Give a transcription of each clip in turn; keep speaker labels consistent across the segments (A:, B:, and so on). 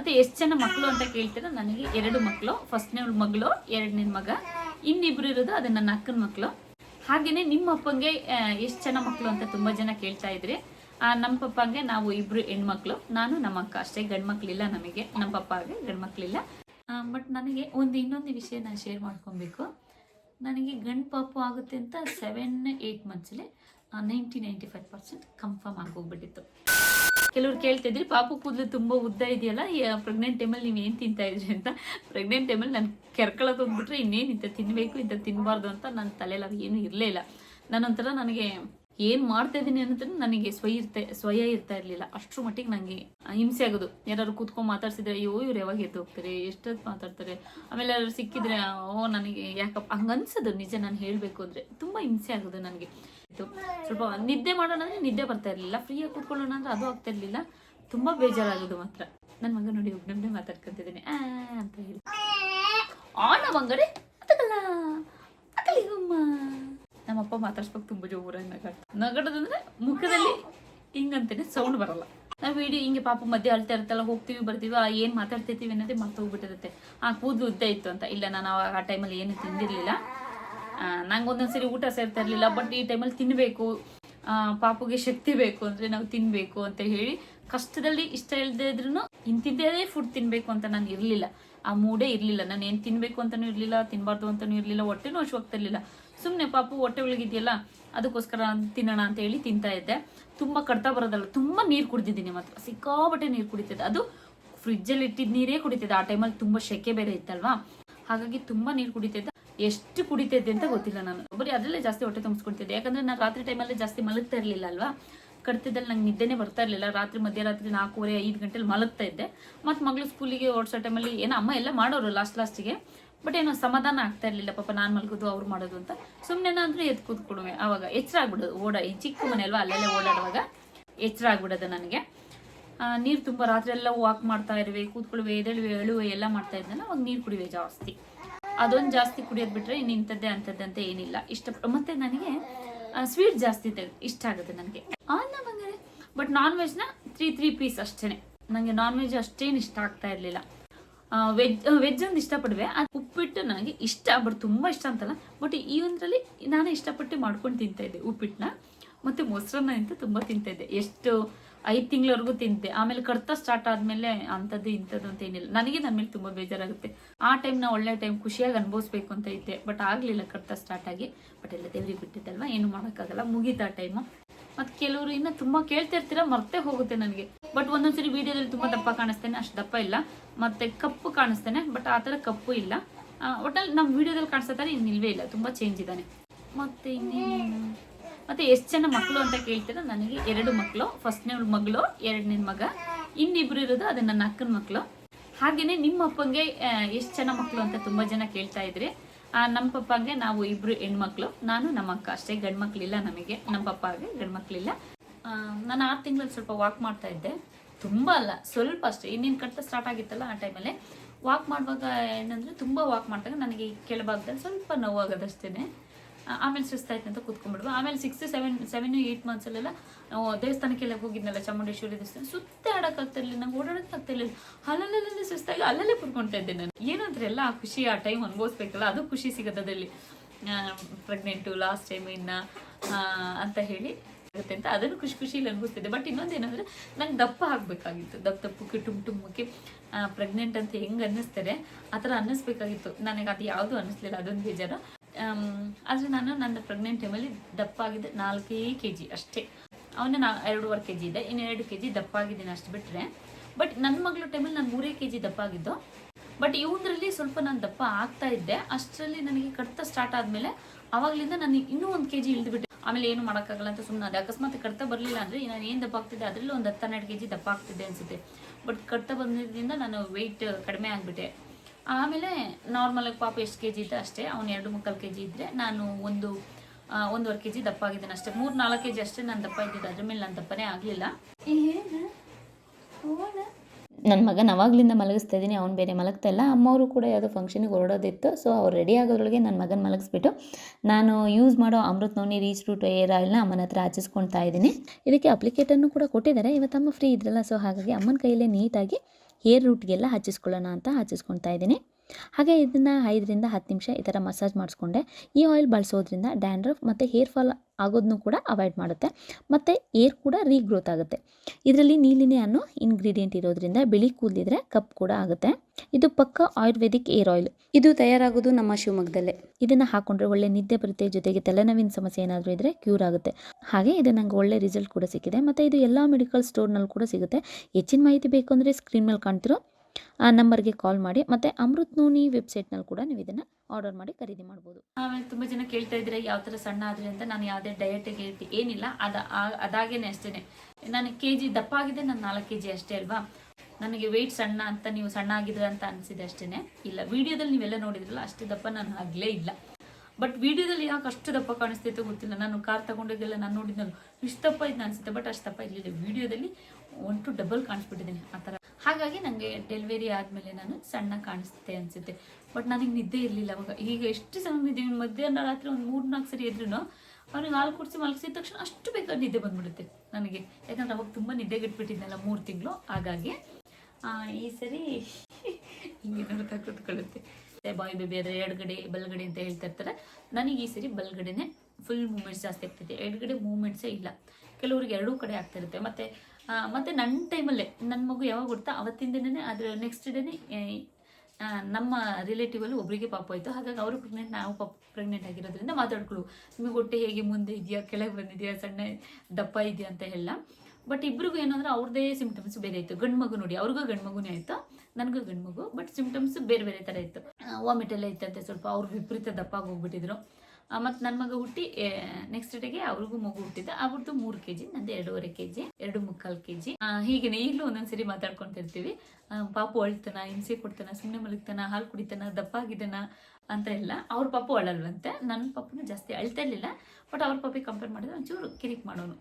A: ಮತ್ತು ಎಷ್ಟು ಜನ ಮಕ್ಕಳು ಅಂತ ಕೇಳ್ತೀರಾ? ನನಗೆ ಎರಡು ಮಕ್ಕಳು ಫಸ್ಟ್ನೇ ಮಗಳು, ಎರಡನೇ ಮಗ. ಇನ್ನಿಬ್ರು ಇರೋದು ಅದು ನನ್ನ ಅಕ್ಕನ ಮಕ್ಕಳು ಹಾಗೆಯೇ ನಿಮ್ಮ ಅಪ್ಪಂಗೆ ಎಷ್ಟು ಜನ ಮಕ್ಕಳು ಅಂತ ತುಂಬ ಜನ ಕೇಳ್ತಾ ಇದ್ರಿ. ನಮ್ಮ ಪಪ್ಪಂಗೆ ನಾವು ಇಬ್ರು ಹೆಣ್ಮಕ್ಳು. ನಾನು, ನಮ್ಮ ಅಕ್ಕ. ಅಷ್ಟೇ ಗಂಡು ಮಕ್ಕಳಿಲ್ಲ ನಮಗೆ. ನಮ್ಮ ಪಪ್ಪಾಗೆ ಗಂಡು ಮಕ್ಕಳಿಲ್ಲ ಬಟ್ ನನಗೆ ಒಂದು ಇನ್ನೊಂದು ವಿಷಯ ನಾನು ಶೇರ್ ಮಾಡ್ಕೊಬೇಕು. ನನಗೆ ಗಂಡು ಪಾಪು ಆಗುತ್ತೆ ಅಂತ seven eight ಮಂತ್ಸಲ್ಲಿ ninety ninety five percent confirm ಆಗೋಗ್ಬಿಟ್ಟಿತ್ತು ಕೆಲವ್ರು ಕೇಳ್ತಿದ್ರಿ ಪಾಪು ಕೂದಲು ತುಂಬ ಉದ್ದ ಇದೆಯಲ್ಲ ಪ್ರೆಗ್ನೆಂಟ್ ಟೈಮಲ್ಲಿ ನೀವು ಏನು ತಿಂತಾ ಇದ್ರಿ ಅಂತ. ಪ್ರೆಗ್ನೆಂಟ್ ಟೈಮಲ್ಲಿ ನಾನು ಕೆರ್ಕೊಳ್ಳೋದು ಹೋಗ್ಬಿಟ್ರೆ ಇನ್ನೇನು ಇಂಥ ತಿನ್ನಬೇಕು ಇಂಥ ತಿನ್ನಬಾರ್ದು ಅಂತ ನನ್ನ ತಲೆಯಲ್ಲಿ ಅದು ಏನೂ ಇರಲೇ ಇಲ್ಲ. ನಾನೊಂಥರ ನನಗೆ ಏನು ಮಾಡ್ತಾ ಇದ್ದೀನಿ ಅನ್ನೋದ್ರೆ ನನಗೆ ಸ್ವಯ ಇರ್ತಾ ಸ್ವಯ ಇರ್ತಾ ಇರಲಿಲ್ಲ. ಅಷ್ಟ್ರ ಮಟ್ಟಿಗೆ ನನಗೆ ಹಿಂಸೆ ಆಗೋದು. ಯಾರು ಕೂತ್ಕೊಂಡು ಮಾತಾಡ್ಸಿದ್ರೆ, ಅಯ್ಯೋ, ಇವ್ರು ಯಾವಾಗ ಎದ್ದು ಹೋಗ್ತಾರೆ ಎಷ್ಟೊತ್ತು ಮಾತಾಡ್ತಾರೆ? ಆಮೇಲೆ ಯಾರು ಸಿಕ್ಕಿದ್ರೆ, ಓ, ನನಗೆ ಯಾಕಪ್ಪ? ಹಂಗೆ ಅನ್ಸೋದು ನಿಜ ನಾನು ಹೇಳಬೇಕು ಅಂದರೆ. ತುಂಬ ಹಿಂಸೆ ಆಗೋದು ನನಗೆ ಸ್ವಲ್ಪ ನಿದ್ದೆ ಮಾಡೋಣ ಅಂದರೆ ನಿದ್ದೆ ಬರ್ತಾ ಇರಲಿಲ್ಲ. ಫ್ರೀಯಾಗಿ ಕೂತ್ಕೊಳ್ಳೋಣ ಅಂದರೆ ಅದು ಆಗ್ತಾ ಇರಲಿಲ್ಲ. ತುಂಬ ಬೇಜಾರಾಗೋದು ಮಾತ್ರ. ನನ್ನ ಮಗ ನೋಡಿ ಒಬ್ಬನೇ ಮಾತಾಡ್ಕೊತಿದ್ದೀನಿ. ಆ, ಅಂತ ಹೇಳಿ. ಆನ ಅಂಗಡಿ ಅದಕ್ಕಲ್ಲ ಅಕ್ಕಲಿಗಮ್ಮ ನಮ್ಮಪ್ಪ ಮಾತಾಡ್ಸ್ಬೇಕು ತುಂಬ ಜೋರಾಗಿ ನಗಾಡ ನಗಡದಂದ್ರೆ ಮುಖದಲ್ಲಿ ಹಿಂಗಂತೇನೆ ಸೌಂಡ್ ಬರಲ್ಲ. ನಾವ್ ವಿಡಿಯೋ ಹಿಂಗೆ ಪಾಪ ಮಧ್ಯ ಅಳ್ತಾ ಇರ್ತಲ್ಲ ಹೋಗ್ತೀವಿ, ಬರ್ತೀವಿ, ಆ ಏನು ಮಾತಾಡ್ತಿರ್ತೀವಿ ಅನ್ನೋದೇ ಮರ್ತೋಗ್ಬಿಟ್ಟಿರುತ್ತೆ ಆ ಕೂದಲು ಉದ್ದ ಇತ್ತು ಅಂತ. ಇಲ್ಲ, ನಾನು ಆ ಟೈಮಲ್ಲಿ ಏನು ತಿಂದಿರಲಿಲ್ಲ. ನಂಗೆ ಒಂದೊಂದ್ಸರಿ ಊಟ ಸೇರ್ತಾ ಇರಲಿಲ್ಲ ಬಟ್ ಈ ಟೈಮಲ್ಲಿ ತಿನ್ನಬೇಕು ಪಾಪುಗೆ ಶಕ್ತಿ ಬೇಕು ಅಂದ್ರೆ ನಾವು ತಿನ್ನಬೇಕು ಅಂತ ಹೇಳಿ ಕಷ್ಟದಲ್ಲಿ ಇಷ್ಟ ಇಲ್ಲದೆ ಇದ್ರೂ ಇಂತಿದ್ದೇ ಫುಡ್ ತಿನ್ನಬೇಕು ಅಂತ ನಾನು ಇರಲಿಲ್ಲ. ಆ ಮೂಡೇ ಇರಲಿಲ್ಲ. ನಾನು ಏನು ತಿನ್ನಬೇಕು ಅಂತಲೂ ಇರಲಿಲ್ಲ ತಿನ್ನಬಾರ್ದು ಅಂತಲೂ ಇರಲಿಲ್ಲ, ಹೊಟ್ಟೆನೂ ಹಶ್ವಾಗ್ತಿರ್ಲಿಲ್ಲ ಸುಮ್ಮನೆ ಪಾಪು ಹೊಟ್ಟೆ ಒಳಗಿದೆಯಲ್ಲ, ಅದಕ್ಕೋಸ್ಕರ ತಿನ್ನೋಣ ಅಂತ ಹೇಳಿ ತಿಂತಾ ಇದ್ದೆ. ತುಂಬ ಕಡ್ತಾ ಬರೋದಲ್ಲ, ತುಂಬ ನೀರು ಕುಡಿದಿದ್ದೀನಿ ಮಾತ್ರ. ಸಿಕ್ಕಾಬಟ್ಟೆ ನೀರು ಕುಡಿತಿದ್ದೆ. ಅದು ಫ್ರಿಜ್ಜಲ್ಲಿ ಇಟ್ಟಿದ್ದ ನೀರೇ ಕುಡಿತಿದ್ದೆ. ಆ ಟೈಮಲ್ಲಿ ತುಂಬ ಸೆಕೆ ಬೇರೆ ಇತ್ತಲ್ವಾ? ಹಾಗಾಗಿ ತುಂಬ ನೀರು ಕುಡಿತಿದ್ದೆ. ಎಷ್ಟು ಕುಡಿತೈತೆ ಅಂತ ಗೊತ್ತಿಲ್ಲ ನಾನು. ಬರೀ ಅದರಲ್ಲೇ ಜಾಸ್ತಿ ಹೊಟ್ಟೆ ತುಂಬಿಸ್ಕೊಳ್ತಿದ್ದೆ. ಯಾಕಂದ್ರೆ ನಾನು ರಾತ್ರಿ ಟೈಮಲ್ಲಿ ಜಾಸ್ತಿ ಮಲಗ್ತಾ ಇರಲಿಲ್ಲ ಅಲ್ವಾ? ಕಡ್ತಿದ್ದಲ್ಲಿ ನಂಗೆ ನಿದ್ದೆನೇ ಬರ್ತಾ ಇರಲಿಲ್ಲ. ರಾತ್ರಿ, ಮಧ್ಯರಾತ್ರಿ ನಾಲ್ಕೂವರೆ, ಐದು ಗಂಟೆಲಿ ಮಲಗ್ತಾ ಇದ್ದೆ. ಮತ್ತು ಮಗಳು ಸ್ಕೂಲಿಗೆ ಓಡಿಸೋ ಟೈಮಲ್ಲಿ ಏನೋ ಅಮ್ಮ ಎಲ್ಲ ಮಾಡೋರು ಲಾಸ್ಟ್ ಲಾಸ್ಟಿಗೆ ಬಟ್ ಏನೋ ಸಮಾಧಾನ ಆಗ್ತಾ ಇರಲಿಲ್ಲ. ಪಾಪ ನಾನು ಮಲಗೋದು, ಅವ್ರು ಮಾಡೋದು ಅಂತ. ಸುಮ್ಮನೆ ಅಂದ್ರೆ ಎದ್ದು ಕೂತ್ಕೊಡುವೆ ಆವಾಗ ಎಚ್ಚರ ಆಗ್ಬಿಡೋದು ಓಡ. ಈ ಚಿಕ್ಕ ಮನೆ ಅಲ್ವಾ, ಅಲ್ಲೆಲ್ಲ ಓಡಾಡುವಾಗ ಎಚ್ಚರ ಆಗ್ಬಿಡೋದು ನನಗೆ. ನೀರು ತುಂಬ ರಾತ್ರಿ ಎಲ್ಲ ವಾಕ್ ಮಾಡ್ತಾ ಇರುವೆ ಕೂತ್ಕೊಳ್ಳುವೆ ಎದಳುವೆ ಅಳುವೆ ಎಲ್ಲ ಮಾಡ್ತಾ ಇದ್ದಲ್ಲ ಅವಾಗ ನೀರು ಕುಡಿವೆ ಜಾಸ್ತಿ. ಅದೊಂದು ಜಾಸ್ತಿ ಕುಡಿಯೋದು ಬಿಟ್ರೆ ಇನ್ನು ಇಂಥದ್ದೇ ಅಂಥದ್ದಂತೆ ಏನಿಲ್ಲ. ಇಷ್ಟ ಮತ್ತೆ ನನಗೆ ಸ್ವೀಟ್ ಜಾಸ್ತಿ ಇಷ್ಟ ಆಗುತ್ತೆ ನನಗೆ. ಅನ್ನ ಬಂದರೆ ಬಟ್ ನಾನ್ ವೆಜ್ನ ತ್ರೀ ತ್ರೀ ಪೀಸ್ ಅಷ್ಟೇ ನನಗೆ ನಾನ್ ವೆಜ್ ಅಷ್ಟೇನು ಇಷ್ಟ ಆಗ್ತಾ ಇರಲಿಲ್ಲ. ವೆಜ್ ವೆಜ್ ಒಂದು ಇಷ್ಟಪಡುವೆ. ಅದು ಉಪ್ಪಿಟ್ಟು ನನಗೆ ಇಷ್ಟ ಬಟ್ ತುಂಬ ಇಷ್ಟ ಅಂತಲ್ಲ. ಬಟ್ ಈ ಒಂದರಲ್ಲಿ ನಾನು ಇಷ್ಟಪಟ್ಟು ಮಾಡ್ಕೊಂಡು ತಿಂತಾ ಇದ್ದೆ ಉಪ್ಪಿಟ್ಟನ್ನ ಮತ್ತು ಮೊಸರನ್ನ ಅಂತ ತುಂಬ ತಿಂತಾ ಇದ್ದೆ. ಎಷ್ಟು ಐದು ತಿಂಗಳವರೆಗೂ ತಿಂತೆ. ಆಮೇಲೆ ಕಡ್ತಾ ಸ್ಟಾರ್ಟ್ ಆದ್ಮೇಲೆ ಅಂಥದ್ದು, ಇಂಥದ್ದು ಅಂತ ಏನಿಲ್ಲ. ನನಗೆ ನನ್ನ ಮೇಲೆ ತುಂಬ ಬೇಜಾರಾಗುತ್ತೆ. ಆ ಟೈಮ್ನ ಒಳ್ಳೆ ಟೈಮ್ ಖುಷಿಯಾಗಿ ಅನುಭವಿಸ್ಬೇಕು ಅಂತ ಇದ್ದೆ ಬಟ್ ಆಗಲಿಲ್ಲ ಕಡ್ತಾ ಸ್ಟಾರ್ಟ್ ಆಗಿ. ಬಟ್ ಎಲ್ಲ ದೇವ್ರಿಗೆ ಬಿಟ್ಟಿದ್ದಲ್ವ? ಏನು ಮಾಡೋಕ್ಕಾಗಲ್ಲ. ಮುಗೀತಾ ಟೈಮು ಮತ್ತು ಕೆಲವರು ಇನ್ನೂ ತುಂಬ ಕೇಳ್ತಿರ್ತೀರ ಮರ್ತೇ ಹೋಗುತ್ತೆ ನನಗೆ. ಬಟ್ ಒಂದೊಂದ್ಸರಿ ವಿಡಿಯೋದಲ್ಲಿ ತುಂಬ ದಪ್ಪ ಕಾಣಿಸ್ತೇನೆ. ಅಷ್ಟು ದಪ್ಪ ಇಲ್ಲ. ಮತ್ತು ಕಪ್ಪು ಕಾಣಿಸ್ತೇನೆ. ಬಟ್ ಆ ಥರ ಕಪ್ಪು ಇಲ್ಲ. ಒಟ್ಟಲ್ಲಿ ನಮ್ಮ ವಿಡಿಯೋದಲ್ಲಿ ಕಾಣಿಸ್ತಾ ಇನ್ನು ಇಲ್ಲ. ತುಂಬ ಚೇಂಜ್ ಇದ್ದಾನೆ. ಮತ್ತು ಇನ್ನೇನು? ಮತ್ತು ಎಷ್ಟು ಜನ ಮಕ್ಕಳು ಅಂತ ಕೇಳ್ತೀರಾ? ನನಗೆ ಎರಡು ಮಕ್ಕಳು ಫಸ್ಟ್ನೇ ಮಗಳು, ಎರಡನೇ ಮಗ. ಇನ್ನಿಬ್ರು ಇರೋದು ಅದು ನನ್ನ ಅಕ್ಕನ ಮಕ್ಕಳು ಹಾಗೆಯೇ ನಿಮ್ಮ ಅಪ್ಪಂಗೆ ಎಷ್ಟು ಜನ ಮಕ್ಕಳು ಅಂತ ತುಂಬ ಜನ ಕೇಳ್ತಾ ಇದ್ರಿ. ನಮ್ಮ ಪಪ್ಪಂಗೆ ನಾವು ಇಬ್ರು ಹೆಣ್ಮಕ್ಳು. ನಾನು, ನಮ್ಮ ಅಕ್ಕ ಅಷ್ಟೇ. ಗಂಡು ಮಕ್ಕಳಿಲ್ಲ ನಮಗೆ. ನಮ್ಮ ಪಪ್ಪಾಗೆ ಗಂಡು ಮಕ್ಕಳಿಲ್ಲ ನಾನು ಆರು ತಿಂಗಳಲ್ಲಿ ಸ್ವಲ್ಪ ವಾಕ್ ಮಾಡ್ತಾ ಇದ್ದೆ. ತುಂಬ ಅಲ್ಲ, ಸ್ವಲ್ಪ ಅಷ್ಟೇ. ಇನ್ನೇನು ಕಟ್ಟ ಸ್ಟಾರ್ಟ್ ಆಗಿತ್ತಲ್ಲ ಆ ಟೈಮಲ್ಲಿ ವಾಕ್ ಮಾಡುವಾಗ ಏನಂದರೆ ತುಂಬ ವಾಕ್ ಮಾಡಿದಾಗ ನನಗೆ ಕೆಳಭಾಗದಲ್ಲಿ ಸ್ವಲ್ಪ ನೋವಾಗೋದಷ್ಟೇ ಆಮೇಲೆ ಸುಸ್ತಾಯ್ತು ಅಂತ ಕೂತ್ಕೊಂಡ್ಬಿಡುವ ಆಮೇಲೆ ಸಿಕ್ಸ್ ಸೆವೆನ್ ಸೆವೆನ್ ಏಯ್ಟ್ ಮಂತ್ಸಲ್ಲೆಲ್ಲ ದೇವಸ್ಥಾನಕ್ಕೆಲ್ಲ ಹೋಗಿದ್ನಲ್ಲ ಚಾಮುಂಡೇಶ್ವರಿ ದೇವಸ್ಥಾನ. ಸುತ್ತ ಆಡೋಕ್ಕಾಗ್ತಿರ್ಲಿಲ್ಲ, ನಂಗೆ ಓಡಾಡೋಕೆ ಆಗ್ತಿರ್ಲಿಲ್ಲ ಅಲ್ಲಲ್ಲೇ ಸುಸ್ತಾಗಿ ಅಲ್ಲಲ್ಲೇ ಕುತ್ಕೊಳ್ತಾ ಇದ್ದೆ ನಾನು. ಏನಂದ್ರೆ ಎಲ್ಲ ಆ ಖುಷಿ, ಆ ಟೈಮ್ ಅನುಭವಿಸ್ಬೇಕಲ್ಲ, ಅದು ಖುಷಿ ಸಿಗುತ್ತೆ ಅದರಲ್ಲಿ. ಪ್ರೆಗ್ನೆಂಟು ಲಾಸ್ಟ್ ಟೈಮ್ ಇನ್ನ ಅಂತ ಹೇಳಿ ಆಗುತ್ತೆ ಅಂತ ಅದನ್ನು ಖುಷಿ ಖುಷಿಯಲ್ಲಿ ಅನ್ಭವಿಸ್ತಿದ್ದೆ. ಬಟ್ ಇನ್ನೊಂದು ಏನಂದ್ರೆ, ನಂಗೆ ದಪ್ಪ ಆಗಬೇಕಾಗಿತ್ತು. ದಪ್ಪ, ದಪ್ಪಕ್ಕೆ, ಟುಮ್ ಟುಮ್ಮಕ್ಕೆ ಪ್ರೆಗ್ನೆಂಟ್ ಅಂತ ಹೆಂಗೆ ಅನ್ನಿಸ್ತಾರೆ, ಆ ಥರ ಅನ್ನಿಸ್ಬೇಕಾಗಿತ್ತು. ನನಗೆ ಅದು ಯಾವುದೂ ಅನ್ನಿಸ್ಲಿಲ್ಲ, ಅದೊಂದು ಬೇಜಾರು. ಆದರೆ ನಾನು ನನ್ನ ಪ್ರೆಗ್ನೆಂಟ್ ಟೈಮಲ್ಲಿ ದಪ್ಪ ಆಗಿದ್ದೆ, ನಾಲ್ಕೇ ಕೆ ಜಿ ಅಷ್ಟೇ. ಅವನು ನಾ, ಎರಡೂವರೆ ಕೆ ಜಿ ಇದೆ, ಇನ್ನು ಎರಡು ಕೆ ಜಿ ದಪ್ಪ ಆಗಿದ್ದೀನಿ ಅಷ್ಟು ಬಿಟ್ಟರೆ ಬಟ್ ನನ್ನ ಮಗಳ ಟೈಮಲ್ಲಿ ನಾನು ಮೂರೇ ಕೆ ಜಿ ದಪ್ಪ ಆಗಿದ್ದು. ಬಟ್ ಇವಂದ್ರಲ್ಲಿ ಸ್ವಲ್ಪ ನಾನು ದಪ್ಪ ಆಗ್ತಾ ಇದ್ದೆ. ಅಷ್ಟರಲ್ಲಿ ನನಗೆ ಕಡಿತ ಸ್ಟಾರ್ಟ್ ಆದಮೇಲೆ ಅವಾಗಲಿಂದ ನಾನು ಇನ್ನೂ ಒಂದು ಕೆ ಜಿ ಇಳಿದ್ಬಿಟ್ಟೆ. ಆಮೇಲೆ ಏನು ಮಾಡೋಕ್ಕಾಗಲ್ಲ ಅಂತ ಸುಮ್ಮನೆ ಅದೇ. ಅಕಸ್ಮಾತ್ ಕಡಿತ ಬರಲಿಲ್ಲ ಅಂದರೆ ನಾನು ಏನು ದಪ್ಪ ಆಗ್ತಿದ್ದೆ, ಅದರಲ್ಲಿ ಒಂದು ಹತ್ತು ಹನ್ನೆರಡು ಕೆ ಜಿ ದಪ್ಪ ಆಗ್ತಿದ್ದೆ ಅನಿಸುತ್ತೆ. ಬಟ್ ಕಡ್ತಾ ಬಂದಿದ್ದರಿಂದ ನಾನು ವೆಯ್ಟ್ ಕಡಿಮೆ ಆಗಿಬಿಟ್ಟೆ. ಆಮೇಲೆ ನಾರ್ಮಲಾಗಿ ಪಾಪ ಎಷ್ಟು ಕೆ ಜಿ ಇದ್ದೆ ಅಷ್ಟೇ, ಅವ್ನು ಎರಡು ಮುಕ್ಕಾಲು ಕೆ ಜಿ ಇದ್ದರೆ ನಾನು ಒಂದು ಒಂದೂವರೆ ಕೆ ಜಿ ದಪ್ಪ ಆಗಿದ್ದೇನೆ ಅಷ್ಟೇ. ಮೂರು ನಾಲ್ಕು ಕೆ ಜಿ ಅಷ್ಟೇ ನಾನು ದಪ್ಪ ಇದ್ದಿದ್ದು, ಅದ್ರ ಮೇಲೆ ನಾನು ದಪ್ಪನೇ ಆಗಲಿಲ್ಲ.
B: ನನ್ನ ಮಗನ ಅವಾಗಲಿಂದ ಮಲಗಿಸ್ತಾ ಇದ್ದೀನಿ, ಅವ್ನು ಬೇರೆ ಮಲಗ್ತಾ ಇಲ್ಲ. ಅಮ್ಮವರು ಕೂಡ ಯಾವುದೋ ಫಂಕ್ಷನಿಗೆ ಹೊರಡೋದಿತ್ತು ಸೊ ಅವ್ರು ರೆಡಿ ಆಗೋದ್ರೊಳಗೆ ನನ್ನ ಮಗನ ಮಲಗಿಸ್ಬಿಟ್ಟು ನಾನು ಯೂಸ್ ಮಾಡೋ Amrit noni rich root hair ಆಯಿಲ್ನ ಅಮ್ಮನ ಹತ್ರ ಹಚ್ಚಿಸ್ಕೊಳ್ತಾ ಇದ್ದೀನಿ. ಇದಕ್ಕೆ ಅಪ್ಲಿಕೇಟನ್ನು ಕೂಡ ಕೊಟ್ಟಿದ್ದಾರೆ, ಇವತ್ತು ಅಮ್ಮ ಫ್ರೀ ಇದ್ರಲ್ಲ ಸೊ ಹಾಗಾಗಿ ಅಮ್ಮನ ಕೈಯಲ್ಲೇ ನೀಟಾಗಿ ಹೇರ್ ರೂಟ್ಗೆಲ್ಲ ಹಚ್ಚಿಸ್ಕೊಳ್ಳೋಣ ಅಂತ ಹಚ್ಚಿಸ್ಕೊಳ್ತಾ ಇದ್ದೀನಿ. ಹಾಗೆ ಇದನ್ನು ಐದರಿಂದ ಹತ್ತು ನಿಮಿಷ ಈ ಥರ ಮಸಾಜ್ ಮಾಡಿಸ್ಕೊಂಡೆ. ಈ ಆಯಿಲ್ ಬಳಸೋದ್ರಿಂದ ಡ್ಯಾಂಡ್ರಫ್ ಮತ್ತು ಹೇರ್ ಫಾಲ್ ಆಗೋದನ್ನು ಕೂಡ ಅವಾಯ್ಡ್ ಮಾಡುತ್ತೆ. ಮತ್ತು ಏರ್ ಕೂಡ ರೀಗ್ರೋತ್ ಆಗುತ್ತೆ. ಇದರಲ್ಲಿ ನೀಲಿನೇ ಅನ್ನೋ ಇಂಗ್ರೀಡಿಯೆಂಟ್ ಇರೋದ್ರಿಂದ ಬಿಳಿ ಕೂದಲಿದ್ರೆ ಕಪ್ ಕೂಡ ಆಗುತ್ತೆ. ಇದು ಪಕ್ಕ ಆಯುರ್ವೇದಿಕ್ ಏರ್ ಆಯಿಲ್ ಇದು ತಯಾರಾಗೋದು ನಮ್ಮ ಶಿವಮೊಗ್ಗದಲ್ಲೇ. ಇದನ್ನು ಹಾಕೊಂಡ್ರೆ ಒಳ್ಳೆ ನಿದ್ದೆ ಬರುತ್ತೆ ಜೊತೆಗೆ ತಲೆನೋವಿನ ಸಮಸ್ಯೆ ಏನಾದರೂ ಇದ್ದರೆ ಕ್ಯೂರ್ ಆಗುತ್ತೆ. ಹಾಗೆ ಇದು ನಂಗೆ ಒಳ್ಳೆ ರಿಸಲ್ಟ್ ಕೂಡ ಸಿಕ್ಕಿದೆ. ಮತ್ತು ಇದು ಎಲ್ಲ ಮೆಡಿಕಲ್ ಸ್ಟೋರ್ನಲ್ಲಿ ಕೂಡ ಸಿಗುತ್ತೆ. ಹೆಚ್ಚಿನ ಮಾಹಿತಿ ಬೇಕು ಅಂದರೆ ಸ್ಕ್ರೀನ್ ಮೇಲೆ ಕಾಣ್ತಿರೋ ಆ ನಂಬರ್ಗೆ ಕಾಲ್ ಮಾಡಿ ಮತ್ತು ಅಮೃತ್ ನೂನಿ ವೆಬ್ಸೈಟ್ನಲ್ಲಿ ಕೂಡ ನೀವು ಇದನ್ನು ಆರ್ಡರ್ ಮಾಡಿ ಖರೀದಿ ಮಾಡ್ಬೋದು.
A: ಆಮೇಲೆ ತುಂಬ ಜನ ಕೇಳ್ತಾ ಇದ್ರೆ ಯಾವ ಥರ ಸಣ್ಣ ಆದರೆ ಅಂತ? ನಾನು ಯಾವುದೇ ಡಯಟಿಗೆ ಏನಿಲ್ಲ, ಅದ ಅದಾಗೇನೆ ಅಷ್ಟೇ ನಾನು ಕೆ ಜಿ ದಪ್ಪ ಆಗಿದೆ, ನಾನು ನಾಲ್ಕು ಕೆ ಜಿ ಅಷ್ಟೇ ಅಲ್ವಾ? ನನಗೆ ವೆಯ್ಟ್ ಸಣ್ಣ ಅಂತ, ನೀವು ಸಣ್ಣ ಆಗಿದ್ರೆ ಅಂತ ಅನಿಸಿದೆ ಅಷ್ಟೇ ಇಲ್ಲ, ವಿಡಿಯೋದಲ್ಲಿ ನೀವೆಲ್ಲ ನೋಡಿದ್ರಲ್ಲ, ಅಷ್ಟು ದಪ್ಪ ನಾನು ಆಗಲೇ ಇಲ್ಲ. ಬಟ್ ವಿಡಿಯೋದಲ್ಲಿ ಯಾಕೆ ಅಷ್ಟು ದಪ್ಪ ಕಾಣಿಸ್ತಿತ್ತು ಗೊತ್ತಿಲ್ಲ. ನಾನು ಕಾರ್ ತಗೊಂಡಿದ್ದೆಲ್ಲ ನಾನು ನೋಡಿದ್ನಲ್ಲ. ಇಷ್ಟು ದಪ್ಪ ಇದ್ನ ಅನಿಸುತ್ತೆ ಬಟ್ ಅಷ್ಟು ದಪ್ಪ ಇರಲಿಲ್ಲ. ವಿಡಿಯೋದಲ್ಲಿ ಒನ್ ಟು ಡಬಲ್ ಕಾಣಿಸ್ಬಿಟ್ಟಿದ್ದೀನಿ ಆ ಥರ. ಹಾಗಾಗಿ ನನಗೆ ಡೆಲಿವರಿ ಆದಮೇಲೆ ನಾನು ಸಣ್ಣ ಕಾಣಿಸುತ್ತೆ ಅನಿಸುತ್ತೆ. ಬಟ್ ನನಗೆ ನಿದ್ದೆ ಇರಲಿಲ್ಲ ಅವಾಗ. ಈಗ ಎಷ್ಟು ಸಲ ನಿದ್ದೆ ಮಧ್ಯಾಹ್ನ ರಾತ್ರಿ ಒಂದು ಮೂರು ನಾಲ್ಕು ಸರಿ ಇದ್ರೂ ಅವ್ರಿಗೆ ಹಾಲು ಕುಡಿಸಿ ಮಲಗಿಸಿದ ತಕ್ಷಣ ಅಷ್ಟು ಬೇಕಾದ್ರೆ ನಿದ್ದೆ ಬಂದ್ಬಿಡುತ್ತೆ ನನಗೆ. ಯಾಕಂದ್ರೆ ಅವಾಗ ತುಂಬ ನಿದ್ದೆಗೆಟ್ಬಿಟ್ಟಿದ್ನಲ್ಲ ಮೂರು ತಿಂಗಳು. ಹಾಗಾಗಿ ಈ ಸರಿ ಹಿಂಗೆ ನೋಡ್ತಾ ಕೂತ್ಕೊಳ್ಳುತ್ತೆ. ಬಾಯ್ ಬೇಬಿ ಆದರೆ ಎಡಗಡೆ ಬಲಗಡೆ ಅಂತ ಹೇಳ್ತಾ ಇರ್ತಾರೆ. ನನಗೆ ಈ ಸರಿ ಬಲಗಡೆನೆ ಫುಲ್ ಮೂಮೆಂಟ್ಸ್ ಜಾಸ್ತಿ ಆಗ್ತೈತೆ ಎಡಗಡೆ ಮೂಮೆಂಟ್ಸೇ ಇಲ್ಲ. ಕೆಲವ್ರಿಗೆ ಎರಡೂ ಕಡೆ ಆಗ್ತಾ ಇರುತ್ತೆ. ಮತ್ತು ಮತ್ತು ನನ್ನ ಟೈಮಲ್ಲೇ ನನ್ನ ಮಗು ಯಾವಾಗ ಹುಡ್ತಾ, ಅವತ್ತಿನ ದಿನನೇ ಅದ್ರ ನೆಕ್ಸ್ಟ್ ಡೇನೇ ನಮ್ಮ ರಿಲೇಟಿವಲ್ಲಿ ಒಬ್ಬರಿಗೆ ಪಾಪ ಆಯಿತು. ಹಾಗಾಗಿ ಅವರು ಪ್ರೆಗ್ನೆಂಟ್ ನಾವು ಪಾಪ ಪ್ರೆಗ್ನೆಂಟ್ ಆಗಿರೋದ್ರಿಂದ ಮಾತಾಡ್ಕೊಳ್ಳು ನಿಮಗೆ ಹೊಟ್ಟೆ ಹೇಗೆ ಮುಂದೆ ಇದೆಯಾ? ಕೆಳಗೆ ಬಂದಿದೆಯಾ? ಸಣ್ಣ ದಪ್ಪ ಇದೆಯಾ ಅಂತ ಎಲ್ಲ. ಬಟ್ ಇಬ್ರಿಗೂ ಏನಂದ್ರೆ ಅವ್ರದ್ದೇ ಸಿಂಪ್ಟಮ್ಸ್ ಬೇರೆ ಇತ್ತು. ಗಂಡು ಮಗು ನೋಡಿ, ಅವ್ರಿಗೂ ಗಂಡು ಮಗುನೇ ಆಯ್ತು. ನನಗೂ ಗಂಡು ಮಗು ಬಟ್ ಸಿಂಪ್ಟಮ್ಸ್ ಬೇರೆ ಬೇರೆ ಥರ ಇತ್ತು. ವಾಮಿಟ್ ಎಲ್ಲ ಇತ್ತಂತೆ ಸ್ವಲ್ಪ, ಅವ್ರು ವಿಪರೀತ ದಪ್ಪ ಹೋಗ್ಬಿಟ್ಟಿದ್ರು. ಮತ್ತು ನನ್ನ ಮಗ ಹುಟ್ಟಿ ನೆಕ್ಸ್ಟ್ ಡೇಗೆ ಅವ್ರಿಗೂ ಮಗು ಹುಟ್ಟಿದ ಅವ್ರದ್ದು ಮೂರು ಕೆ ಜಿ ನಂದು ಎರಡೂವರೆ ಕೆ ಜಿ ಎರಡು ಮುಕ್ಕಾಲು ಕೆ ಜಿ ಹೀಗೆ ಈಗಲೂ ಒಂದೊಂದ್ಸರಿ ಮಾತಾಡ್ಕೊಂತಿರ್ತೀವಿ ಪಾಪು ಅಳ್ತಾನ, ಹಿಂಸೆ ಕೊಡ್ತಾನ ಸುಮ್ಮನೆ ಮಲಗ್ತಾನ, ಹಾಲು ಕುಡಿತಾನ ದಪ್ಪ ಆಗಿದ್ದಾನ ಅಂತ ಎಲ್ಲ. ಅವ್ರ ಪಾಪು ಅಳಲ್ವಂತೆ. ನನ್ನ ಪಾಪುನು ಜಾಸ್ತಿ ಅಳ್ತಾ ಇರಲಿಲ್ಲ. ಬಟ್ ಅವ್ರ ಪಾಪಿಗೆ ಕಂಪೇರ್ ಮಾಡಿದ್ರೆ ಒಂಚೂರು ಕಿರಿಕ್ ಮಾಡೋನು.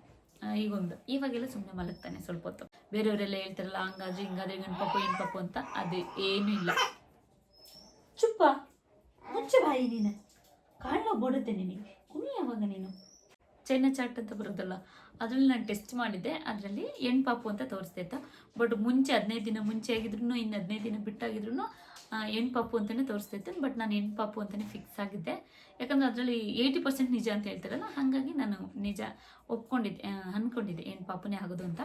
A: ಈಗೊಂದು ಇವಾಗೆಲ್ಲ ಸುಮ್ಮನೆ ಮಲಗ್ತಾನೆ ಸ್ವಲ್ಪ ಹೊತ್ತು. ಬೇರೆಯವರೆಲ್ಲ ಹೇಳ್ತಾರಲ್ಲ ಹಂಗಾದ್ರೆ ಹಿಂಗಾದ್ರೆ ಗಂಡು ಪಪ್ಪು ಅಂತ ಅದು ಏನೂ ಇಲ್ಲ. ಚುಪ್ಪ. ಮುಚ್ಚ ಬಾಯಿ ನೀನು. ಕಾಣೋ ಬೋಡುತ್ತೆ ನಿನಗೆ ಕುಣಿ ಯಾವಾಗ ನೀನು. ಚೈನಾ ಚಾಟ್ ಅಂತ ಬರೋದಲ್ಲ ಅದರಲ್ಲಿ ನಾನು ಟೆಸ್ಟ್ ಮಾಡಿದ್ದೆ. ಅದರಲ್ಲಿ ಹೆಣ್ಣು ಪಾಪು ಅಂತ ತೋರಿಸ್ತಾ ಇತ್ತು. ಬಟ್ ಮುಂಚೆ ಹದಿನೈದು ದಿನ ಮುಂಚೆ ಆಗಿದ್ರು ಇನ್ನು ಹದಿನೈದು ದಿನ ಬಿಟ್ಟಾಗಿದ್ರು ಹೆಣ್ಣು ಪಾಪು ಅಂತಲೇ ತೋರಿಸ್ತಾ ಇತ್ತು ಬಟ್ ನಾನು ಹೆಣ್ಣು ಪಾಪು ಅಂತಲೇ ಫಿಕ್ಸ್ ಆಗಿದ್ದೆ. ಯಾಕಂದ್ರೆ ಅದರಲ್ಲಿ ಏಯ್ಟಿ ಪರ್ಸೆಂಟ್ ನಿಜ ಅಂತ ಹೇಳ್ತಾರಲ್ಲ, ಹಾಗಾಗಿ ನಾನು ನಿಜ ಒಪ್ಕೊಂಡಿದ್ದೆ ಅಂದ್ಕೊಂಡಿದ್ದೆ ಹೆಣ್ಣು ಪಾಪುನೇ ಆಗೋದು ಅಂತ.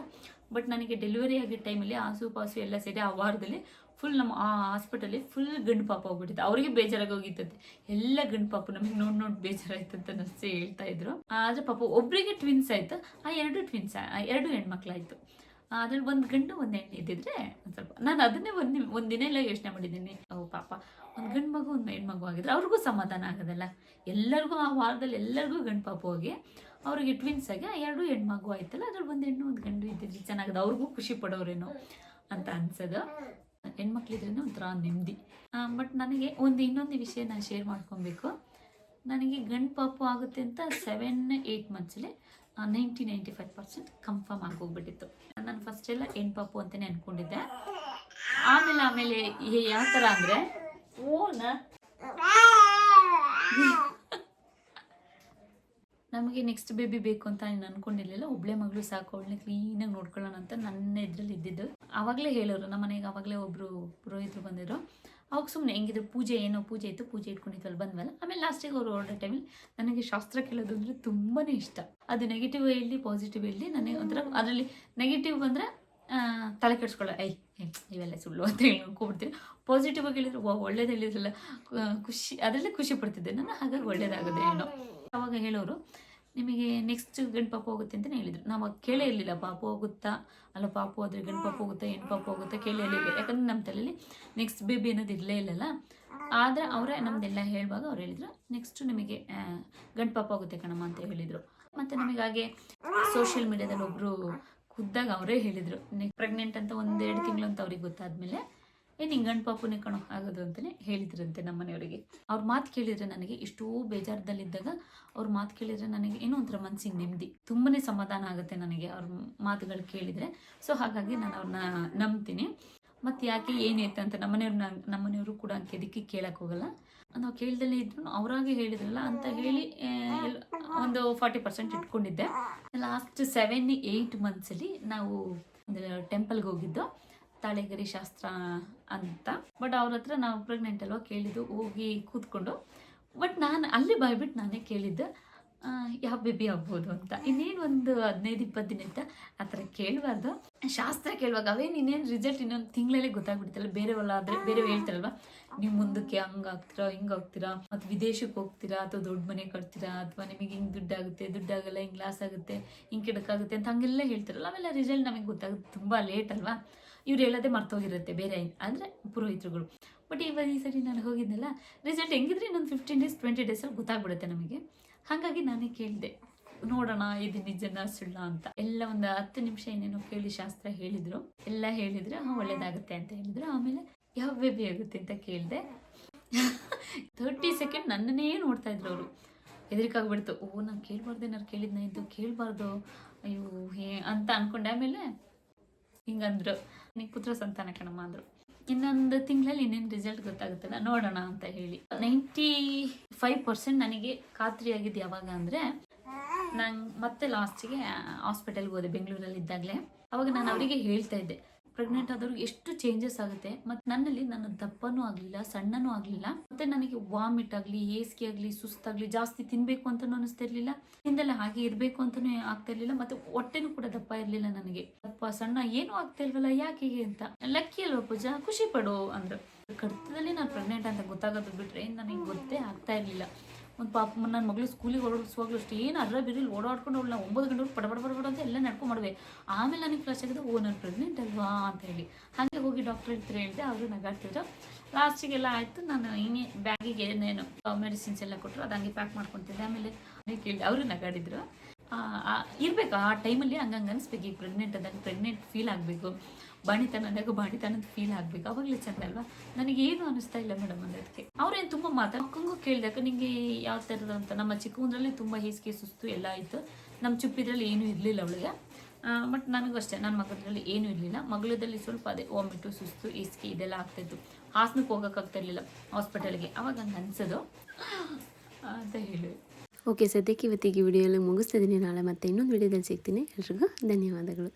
A: ಬಟ್ ನನಗೆ ಡೆಲಿವರಿ ಆಗಿದ್ದ ಟೈಮಲ್ಲಿ ಆಸು ಪಾಸು ಎಲ್ಲ ಸೇರಿ ಆ ವಾರದಲ್ಲಿ ಫುಲ್ ನಮ್ಮ ಆ ಹಾಸ್ಪಿಟಲಿ ಫುಲ್ ಗಂಡು ಪಾಪ ಹೋಗ್ಬಿಟ್ಟಿದ್ದೆ ಅವರಿಗೆ ಬೇಜಾರಾಗಿ ಹೋಗಿತ್ತಂತೆ. ಎಲ್ಲ ಗಂಡು ಪಾಪು ನಮಗೆ ನೋಡಿ ನೋಡಿ ಬೇಜಾರಾಯ್ತಂತ ನರ್ಸೆ ಹೇಳ್ತಾ ಇದ್ರು. ಆದರೆ ಪಾಪ ಒಬ್ಬರಿಗೆ ಟ್ವಿನ್ಸ್ ಆಯ್ತು, ಆ, ಎರಡು ಟ್ವಿನ್ಸ್ ಎರಡು ಹೆಣ್ಮಕ್ಳಾಯ್ತು. ಅದ್ರಲ್ಲಿ ಒಂದು ಗಂಡು, ಒಂದು ಹೆಣ್ಣು ಇದ್ದಿದ್ರೆ ಒಂದು ಸ್ವಲ್ಪ. ನಾನು ಅದನ್ನೇ ಒಂದು ದಿನ ಎಲ್ಲ ಯೋಚನೆ ಮಾಡಿದ್ದೀನಿ. ಓ, ಪಾಪ. ಒಂದು ಗಂಡು ಮಗು, ಒಂದು ಮಗು ಆಗಿದ್ರೆ ಅವ್ರಿಗೂ ಸಮಾಧಾನ ಆಗೋದಲ್ಲ. ಎಲ್ಲರಿಗೂ, ಆ ವಾರದಲ್ಲಿ ಎಲ್ಲರಿಗೂ ಗಂಡು ಪಾಪ ಹೋಗಿ ಅವ್ರಿಗೆ ಟ್ವಿನ್ಸ್ ಆಗಿ ಎರಡು ಹೆಣ್ಣು ಮಗು ಆಯ್ತಲ್ಲ, ಅದ್ರಲ್ಲಿ ಒಂದು ಹೆಣ್ಣು, ಒಂದು ಗಂಡು ಇದ್ದಿದ್ರೆ ಚೆನ್ನಾಗದ. ಅವ್ರಿಗೂ ಖುಷಿ ಪಡೋರೇನೋ ಅಂತ ಅನ್ಸೋದು. ಹೆಣ್ಮಕ್ಳಿದ್ರೇ ಒಂಥರ ನೆಮ್ಮದಿ. ಬಟ್ ನನಗೆ ಒಂದು ಇನ್ನೊಂದು ವಿಷಯ ನಾನು ಶೇರ್ ಮಾಡ್ಕೊಬೇಕು. ನನಗೆ ಗಂಡು ಪಾಪು ಆಗುತ್ತೆ ಅಂತ seven eight ಮಂತ್ಸಲ್ಲಿ ninety ninety five percent confirm ಆಗೋಗ್ಬಿಟ್ಟಿತ್ತು. ನಾನು ಫಸ್ಟ್ ಎಲ್ಲ ಹೆಣ್ಣು ಪಾಪು ಅಂತಲೇ ಅಂದ್ಕೊಂಡಿದ್ದೆ ಆಮೇಲೆ ಆಮೇಲೆ ಯಾವ ಥರ ಅಂದರೆ, ಓನ? ನಮಗೆ ನೆಕ್ಸ್ಟ್ ಬೇಬಿ ಬೇಕು ಅಂತ ನಾನು ಅನ್ಕೊಂಡಿರ್ಲಿಲ್ಲ, ಒಬ್ಳೆ ಮಗಳು ಸಾಕು, ಅವಳನ್ನ ಕ್ಲೀನಾಗಿ ನೋಡ್ಕೊಳ್ಳೋಣ ಅಂತ ನನ್ನ ಇದ್ರಲ್ಲಿ ಇದ್ದಿದ್ದು. ಆವಾಗಲೇ ಹೇಳೋರು ನಮ್ಮ ಮನೆಗೆ ಆವಾಗಲೇ ಒಬ್ಬರು ಪುರೋಹಿತರು ಬಂದಿದ್ರು. ಅವಾಗ ಸುಮ್ಮನೆ ಹೆಂಗಿದ್ರು ಪೂಜೆ ಏನೋ ಪೂಜೆ ಇತ್ತು, ಪೂಜೆ ಇಟ್ಕೊಂಡಿದ್ವಲ್ಲ ಬಂದ್ವಲ್ಲ ಆಮೇಲೆ ಲಾಸ್ಟಿಗೆ ಅವರು ಹೊರಡೋ ಟೈಮಲ್ಲಿ ನನಗೆ ಶಾಸ್ತ್ರ ಕೇಳೋದು ಅಂದರೆ ತುಂಬಾ ಇಷ್ಟ. ಅದು ನೆಗೆಟಿವ್ ಹೇಳಿ ಪಾಸಿಟಿವ್ ಹೇಳಿ ನನಗೆ ಒಂಥರ ಅದರಲ್ಲಿ ನೆಗೆಟಿವ್ ಅಂದರೆ ತಲೆ ಕೆಡಿಸ್ಕೊಳ್ಳೋ ಐ ಇವೆಲ್ಲ ಸುಳ್ಳು ಅಂತ ಹೇಳಿ ಅನ್ಕೊಬಿಡ್ತೀನಿ ಪಾಸಿಟಿವ್ ಆಗಿ ಹೇಳಿದ್ರೆ ಒಳ್ಳೇದು ಹೇಳಿದ್ರಲ್ಲ, ಖುಷಿ, ಅದರಲ್ಲೇ ಖುಷಿ ಪಡ್ತಿದ್ದೆ ನಾನು, ಹಾಗಾಗಿ ಒಳ್ಳೇದಾಗುತ್ತೆ ಏನೋ. ಅವಾಗ ಹೇಳೋರು ನಿಮಗೆ ನೆಕ್ಸ್ಟ್ ಗಂಡು ಹೋಗುತ್ತೆ ಅಂತಲೇ ಹೇಳಿದ್ರು. ನಾವು ಕೇಳೇ ಇರಲಿಲ್ಲ ಪಾಪು ಹೋಗುತ್ತಾ? ಅಲ್ಲ ಪಾಪು ಆದರೆ ಗಂಡು ಹೋಗುತ್ತಾ? ಹೆಣ್ಣು ಪಾಪ ಹೋಗುತ್ತಾ? ಕೇಳೇ ಇರಲಿಲ್ಲ. ಯಾಕಂದ್ರೆ ನಮ್ಮ ತಲೆಯಲ್ಲಿ ನೆಕ್ಸ್ಟ್ ಬೇಬಿ ಅನ್ನೋದು ಇರಲೇ ಇಲ್ಲಲ್ಲ? ಆದರೆ ಅವರೇ ನಮ್ದೆಲ್ಲ ಹೇಳುವಾಗ ಅವ್ರು ಹೇಳಿದ್ರು ನೆಕ್ಸ್ಟ್ ನಿಮಗೆ ಗಂಡು ಪಾಪ ಆಗುತ್ತೆ ಕಣಮ್ಮ ಅಂತ ಹೇಳಿದರು. ಮತ್ತು ನಮಗೆ ಹಾಗೆ ಸೋಷಿಯಲ್ ಮೀಡಿಯಾದಲ್ಲಿ ಒಬ್ಬರು ಖುದ್ದಾಗ ಅವರೇ ಹೇಳಿದರು. ಪ್ರೆಗ್ನೆಂಟ್ ಅಂತ ಒಂದೆರಡು ತಿಂಗಳು ಅಂತ ಅವ್ರಿಗೆ ಗೊತ್ತಾದ್ಮೇಲೆ ಏ ನಿಂಗೆ ಗಂಡು ಪಾಪುನೇ ಕಣೋ ಆಗೋದು ಅಂತಲೇ ಹೇಳಿದ್ರಂತೆ ನಮ್ಮ ಮನೆಯವರಿಗೆ ಅವ್ರ ಮಾತು ಕೇಳಿದರೆ ನನಗೆ ಎಷ್ಟೋ ಬೇಜಾರದಲ್ಲಿದ್ದಾಗ ಅವ್ರ ಮಾತು ಕೇಳಿದರೆ ನನಗೆ ಏನೋ ಒಂಥರ ಮನಸ್ಸಿಗೆ ನೆಮ್ಮದಿ. ತುಂಬನೇ ಸಮಾಧಾನ ಆಗುತ್ತೆ ನನಗೆ ಅವ್ರ ಮಾತುಗಳು ಕೇಳಿದರೆ. ಸೊ, ಹಾಗಾಗಿ ನಾನು ಅವ್ರನ್ನ ನಂಬ್ತೀನಿ. ಮತ್ತು ಯಾಕೆ ಏನಾಯ್ತು ಅಂತ ನಮ್ಮನೆಯವರು ಕೂಡ ಅದಕ್ಕೆ ಕೇಳಕ್ಕೆ ಹೋಗಲ್ಲ. ನಾವು ಕೇಳ್ದಲ್ಲೇ ಇದ್ರು ಅವರಾಗೆ ಹೇಳಿದ್ರಲ್ಲ ಅಂತ ಹೇಳಿ ಒಂದು ಫಾರ್ಟಿ ಪರ್ಸೆಂಟ್ ಇಟ್ಕೊಂಡಿದ್ದೆ. ಲಾಸ್ಟ್ ಸೆವೆನ್, ಏಯ್ಟ್ ಮಂತ್ಸಲ್ಲಿ ನಾವು ಒಂದು ಟೆಂಪಲ್ಗೆ ಹೋಗಿದ್ದು. ತಾಳೆಗರಿ ಶಾಸ್ತ್ರ ಅಂತ. ಬಟ್ ಅವ್ರ ಹತ್ರ ನಾವು ಪ್ರೆಗ್ನೆಂಟ್ ಅಲ್ವಾ ಕೇಳಿದ್ದು, ಹೋಗಿ ಕೂತ್ಕೊಂಡು. ಬಟ್ ನಾನು ಅಲ್ಲಿ ಬಾಯ್ಬಿಟ್ಟು ನಾನೇ ಕೇಳಿದ್ದೆ ಯಾವ ಬೇಬಿ ಆಗ್ಬೋದು ಅಂತ. ಇನ್ನೇನು ಒಂದು ಹದಿನೈದು ಇಪ್ಪತ್ತು ದಿನ ಇತ್ತ? ಆ ಥರ ಕೇಳಬಾರ್ದು. ಶಾಸ್ತ್ರ ಕೇಳುವಾಗ ಅವೇನು ಇನ್ನೇನು ರಿಸಲ್ಟ್ ಇನ್ನೊಂದು ತಿಂಗಳಲ್ಲೇ ಗೊತ್ತಾಗ್ಬಿಡ್ತಲ್ಲ, ಬೇರೆವಲ್ಲ ಆದರೆ ಬೇರೆ ಹೇಳ್ತಾರಲ್ವ? ನೀವು ಮುಂದಕ್ಕೆ ಹಂಗೆ ಆಗ್ತೀರಾ, ಹಿಂಗೆ ಆಗ್ತೀರಾ? ಮತ್ತು ವಿದೇಶಕ್ಕೆ ಹೋಗ್ತೀರಾ, ಅಥವಾ ದೊಡ್ಡ ಮನೆ ಕಟ್ತೀರಾ, ಅಥವಾ ನಿಮಗೆ ಹಿಂಗೆ ದುಡ್ಡಾಗುತ್ತೆ, ದುಡ್ಡಾಗಲ್ಲ, ಹಿಂಗೆ ಲಾಸ್ ಆಗುತ್ತೆ, ಹಿಂಗೆ ಕೆಡಕಾಗುತ್ತೆ ಅಂತ ಹಂಗೆಲ್ಲ ಹೇಳ್ತಾರಲ್ಲ, ಅವೆಲ್ಲ ರಿಸಲ್ಟ್ ನಮಗೆ ಗೊತ್ತಾಗುತ್ತೆ ತುಂಬ ಲೇಟ್ ಅಲ್ವಾ? ಇವ್ರು ಹೇಳೋದೇ ಮರ್ತೋಗಿರುತ್ತೆ ಬೇರೆ ಅಂದರೆ ಪುರೋಹಿತರುಗಳು. ಬಟ್ ಇವಾಗ ಈ ಸರಿ ನಾನು ಹೋಗಿದ್ದೆಲ್ಲ ರಿಸಲ್ಟ್ ಹೆಂಗಿದ್ರೆ ಇನ್ನೊಂದು ಫಿಫ್ಟೀನ್ ಡೇಸ್ ಟ್ವೆಂಟಿ ಡೇಸಲ್ಲಿ ಗೊತ್ತಾಗ್ಬಿಡುತ್ತೆ ನಮಗೆ. ಹಾಗಾಗಿ ನಾನೇ ಕೇಳಿದೆ, ನೋಡೋಣ ಇದು ನಿಜನ ಸುಳ್ಳ ಅಂತ. ಎಲ್ಲ ಒಂದು ಹತ್ತು ನಿಮಿಷ ಏನೇನೋ ಕೇಳಿ ಶಾಸ್ತ್ರ ಹೇಳಿದ್ರು. ಎಲ್ಲ ಹೇಳಿದರೆ, ಹಾಂ, ಒಳ್ಳೇದಾಗುತ್ತೆ ಅಂತ ಹೇಳಿದ್ರು. ಆಮೇಲೆ ಯಾವ ಬೇಬಿ ಆಗುತ್ತೆ ಅಂತ ಕೇಳಿದೆ. ತರ್ಟಿ ಸೆಕೆಂಡ್ ನನ್ನನ್ನೇ ನೋಡ್ತಾ ಇದ್ರು ಅವರು. ಹೆದರಿಕಾಗ್ಬಿಡ್ತು. ಓ, ನಾನು ಕೇಳಬಾರ್ದು ಏನಾರು ಕೇಳಿದ್ನ ಇದ್ದು ಕೇಳಬಾರ್ದು. ಅಯ್ಯೋ, ಹೇ, ಅಂತ ಅಂದ್ಕೊಂಡೆ ಆಮೇಲೆ ಹಿಂಗಂದ್ರು. ನೀ ಪುತ್ರ ಸಂತಾನ ಕಣಮ್ಮ ಅಂದ್ರು. ಇನ್ನೊಂದು ತಿಂಗಳಲ್ಲಿ ಇನ್ನೇನು ರಿಸಲ್ಟ್ ಗೊತ್ತಾಗುತ್ತಲ್ಲ ನೋಡೋಣ ಅಂತ ಹೇಳಿ. ನೈಂಟಿ ಫೈವ್ ಪರ್ಸೆಂಟ್ ನನಗೆ ಖಾತ್ರಿ ಆಗಿದ್ದು ಯಾವಾಗ ಅಂದರೆ, ನಂಗೆ ಮತ್ತೆ ಲಾಸ್ಟಿಗೆ ಹಾಸ್ಪಿಟಲ್ಗೆ ಹೋದೆ ಬೆಂಗಳೂರಲ್ಲಿ ಇದ್ದಾಗಲೇ ಅವಾಗ ನಾನು ಅವರಿಗೆ ಹೇಳ್ತಾ ಇದ್ದೆ ಪ್ರೆಗ್ನೆಂಟ್ ಆದವ್ರಿಗೆ ಎಷ್ಟು ಚೇಂಜಸ್ ಆಗುತ್ತೆ, ಮತ್ತು ನನ್ನಲ್ಲಿ ನನ್ನ ದಪ್ಪನೂ ಆಗಲಿಲ್ಲ, ಸಣ್ಣನೂ ಆಗಲಿಲ್ಲ, ಮತ್ತೆ ನನಗೆ ವಾಮಿಟ್ ಆಗಲಿ, ಏಸಿಗೆ ಆಗಲಿ, ಸುಸ್ತಾಗಲಿ, ಜಾಸ್ತಿ ತಿನ್ನಬೇಕು ಅಂತಲೂ ಅನಿಸ್ತಿರ್ಲಿಲ್ಲ ಹಿಂದೆಲ್ಲ ಹಾಗೆ ಇರಬೇಕು ಅಂತಲೂ ಆಗ್ತಾ ಇರಲಿಲ್ಲ, ಮತ್ತೆ ಹೊಟ್ಟೆನೂ ಕೂಡ ದಪ್ಪ ಇರಲಿಲ್ಲ ನನಗೆ. ದಪ್ಪ, ಸಣ್ಣ ಏನೂ ಆಗ್ತಾ ಇಲ್ವಲ್ಲ, ಯಾಕೆ ಅಂತ. ಲಕ್ಕಿ ಅಲ್ವಾ ಪೂಜಾ? ಖುಷಿ ಪಡು ಅಂದರು. ಕಡಿತದಲ್ಲಿ ನಾನು ಪ್ರೆಗ್ನೆಂಟ್ ಅಂತ ಗೊತ್ತಾಗೋದು ಬಿಟ್ರೆ ನನಗೆ ಗೊತ್ತೇ ಆಗ್ತಾ ಇರಲಿಲ್ಲ. ಒಂದು ಪಾಪ ನನ್ನ ಮಗಳು ಸ್ಕೂಲಿಗೆ ಹೊರಡಿಸುವಾಗಲೂ ಅಷ್ಟೇ, ಏನು ಅರ್ರ ಬಿರಿಲಿ ಓಡಾಡ್ಕೊಂಡು ಅವಳು ಒಂಬತ್ತು ಗಂಟೆ ಪಡ ಪಡ ಪಡ ಅಂತ ಎಲ್ಲ ನಡ್ಕೊಂಡು ಮಾಡುವೆ. ಆಮೇಲೆ ನನಗೆ ಫ್ಲಾಶ್ ಆಗಿದೆ ಓ, ನಾನು ಪ್ರೆಗ್ನೆಂಟ್ ಅಲ್ವಾ ಅಂತ ಹೇಳಿ. ಹಾಗೆ ಹೋಗಿ ಡಾಕ್ಟರ್ ಹತ್ರ ಹೇಳಿದೆ, ಅವರು ನಗಾಡ್ತಿದ್ರು. ಲಾಸ್ಟಿಗೆಲ್ಲ ಆಯಿತು, ನಾನು ಇನ್ನೇ ಬ್ಯಾಗಿಗೆ ಏನೇನು ಮೆಡಿಸಿನ್ಸ್ ಎಲ್ಲ ಕೊಟ್ಟರು ಅದು ಹಂಗೆ ಪ್ಯಾಕ್ ಮಾಡ್ಕೊತಿದ್ದೆ. ಆಮೇಲೆ ಕೇಳಿ ಅವರು ನಗಾಡಿದ್ರು. ಇರಬೇಕು, ಆ ಟೈಮಲ್ಲಿ ಹಂಗಂಗೆ ಅನಿಸ್ಬೇಕು, ಈಗ ಪ್ರೆಗ್ನೆಂಟ್ ಅದಂಗೆ ಪ್ರೆಗ್ನೆಂಟ್ ಫೀಲ್ ಆಗಬೇಕು. ಬಾಣಿತನ ನಗು ಬಾಣಿತನ ಅಂತ ಫೀಲ್ ಆಗಬೇಕು. ಅವಾಗಲೇ ಚಂದ ಅಲ್ವಾ ನನಗೆ ಏನು ಅನಿಸ್ತಾ ಇಲ್ಲ ಮೇಡಮ್ ಅನ್ನೋದಕ್ಕೆ ಅವ್ರೇನು ತುಂಬ ಮಾತಾಡ ಕೇಳಿದಾಗ ನಿಮಗೆ ಯಾವ ಥರದ ಅಂತ ನಮ್ಮ ಚಿಕ್ಕಂದ್ರಲ್ಲಿ ತುಂಬ ಹೇಸಿಗೆ ಸುಸ್ತು ಎಲ್ಲ ಆಯಿತು. ನಮ್ಮ ಚುಪ್ಪಿದ್ರಲ್ಲಿ ಏನೂ ಇರಲಿಲ್ಲ ಅವಳಿಗೆ. ಬಟ್ ನನಗೂ ಅಷ್ಟೇ. ನನ್ನ ಮಗದ್ರಲ್ಲಿ ಏನೂ ಇರಲಿಲ್ಲ. ಮಗಳದಲ್ಲಿ ಸ್ವಲ್ಪ ಅದೇ ವಾಮಿಟು, ಸುಸ್ತು ಈಸ್ಕೆ ಇದೆಲ್ಲ ಆಗ್ತಾಯಿತ್ತು ಹಾಸನಕ್ಕೆ ಹೋಗೋಕ್ಕಾಗ್ತಾ ಇರಲಿಲ್ಲ ಹಾಸ್ಪಿಟಲ್ಗೆ. ಅವಾಗ ಹಂಗೆ ಅನ್ಸೋದು ಅಂತ ಹೇಳಿ.
C: ಓಕೆ ಸದ್ಯಕ್ಕೆ ಇವತ್ತಿಗೆ ವಿಡಿಯೋ ಎಲ್ಲ ಮುಗಿಸ್ತಿದ್ದೀನಿ ನಾಳೆ ಮತ್ತೆ ಇನ್ನೊಂದು ವಿಡಿಯೋದಲ್ಲಿ ಸಿಗ್ತೀನಿ. ಎಲ್ರಿಗೂ ಧನ್ಯವಾದಗಳು.